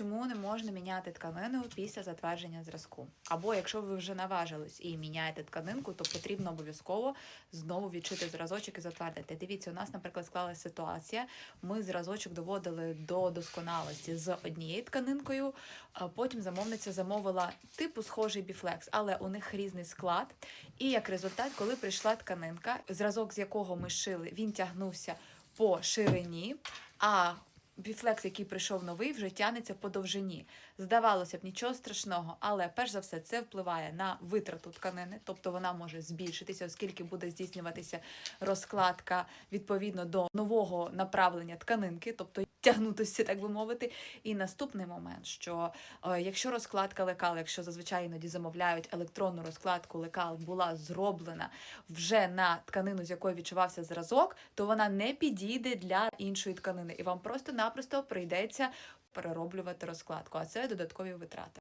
чому не можна міняти тканину після затвердження зразку. Або якщо ви вже наважились і міняєте тканинку, то потрібно обов'язково знову відчити зразочок і затвердити. Дивіться, у нас, наприклад, склалася ситуація. Ми зразочок доводили до досконалості з однією тканинкою. а Потім замовниця замовила типу схожий біфлекс, але у них різний склад. І як результат, коли прийшла тканинка, зразок з якого ми шили, він тягнувся по ширині, а біфлекс, який прийшов новий, вже тягнеться по довжині. Здавалося б, нічого страшного, але перш за все це впливає на витрату тканини, тобто вона може збільшитися, оскільки буде здійснюватися розкладка відповідно до нового направлення тканинки, тобто тягнутися, так би мовити. І наступний момент, що е, якщо розкладка лекал, якщо зазвичай іноді замовляють електронну розкладку лекал, була зроблена вже на тканину, з якої відчувався зразок, то вона не підійде для іншої тканини, і вам просто-напросто прийдеться перероблювати розкладку, а це додаткові витрати.